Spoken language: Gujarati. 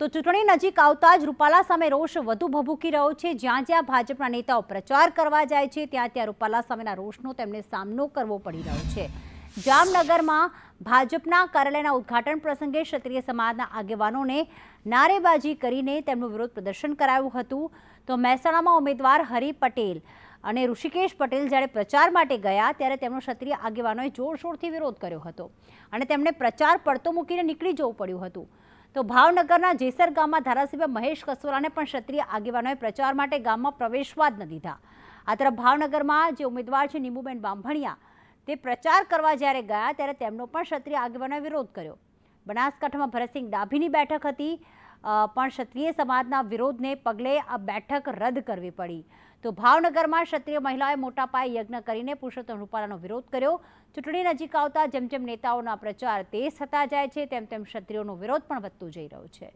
તો ચૂંટણી નજીક આવતા જ રૂપાલા સામે રોષ વધુ ભભૂકી રહ્યો છે. જ્યાં જ્યાં ભાજપના નેતાઓ પ્રચાર કરવા જાય છે, ત્યાં ત્યાં રૂપાલા સામેના રોષનો તેમને સામનો કરવો પડી રહ્યો છે. જામનગરમાં ભાજપના કાર્યાલયના ઉદ્ઘાટન પ્રસંગે ક્ષત્રિય સમાજના આગેવાનોને નારેબાજી કરીને તેમનું વિરોધ પ્રદર્શન કરાયું હતું. તો મહેસાણામાં ઉમેદવાર હરિ પટેલ અને ઋષિકેશ પટેલ જ્યારે પ્રચાર માટે ગયા, ત્યારે તેમનો ક્ષત્રિય આગેવાનોએ જોરશોરથી વિરોધ કર્યો હતો અને તેમણે પ્રચાર પડતો મૂકીને નીકળી જવું પડ્યું હતું. તો ભાવનગરના જેસર ગામમાં ધારાસભ્ય મહેશ કસોરાને પણ ક્ષત્રિય આગેવાનોએ પ્રચાર માટે ગામમાં પ્રવેશવા જ ન દીધા. આ તરફ ભાવનગરમાં જે ઉમેદવાર છે નીમુબેન બાંભણિયા, તે પ્રચાર કરવા જ્યારે ગયા ત્યારે તેમનો પણ ક્ષત્રિય આગેવાનોએ વિરોધ કર્યો. બનાસકાંઠામાં ભરતસિંહ ડાભીની બેઠક હતી. પણ ક્ષત્રિય સમાજના વિરોધને પગલે આ બેઠક રદ કરવી પડી. તો ભાવનગરમાં ક્ષત્રિય મહિલાઓએ મોટા પાયે યજ્ઞ કરીને પુરુષોત્તમ રૂપાલાનો વિરોધ કર્યો. ચૂંટણી નજીક આવતા જેમ જેમ નેતાઓના પ્રચાર તેજ થતા જાય છે, તેમ તેમ ક્ષત્રિયોનો વિરોધ પણ વધતો જઈ રહ્યો છે.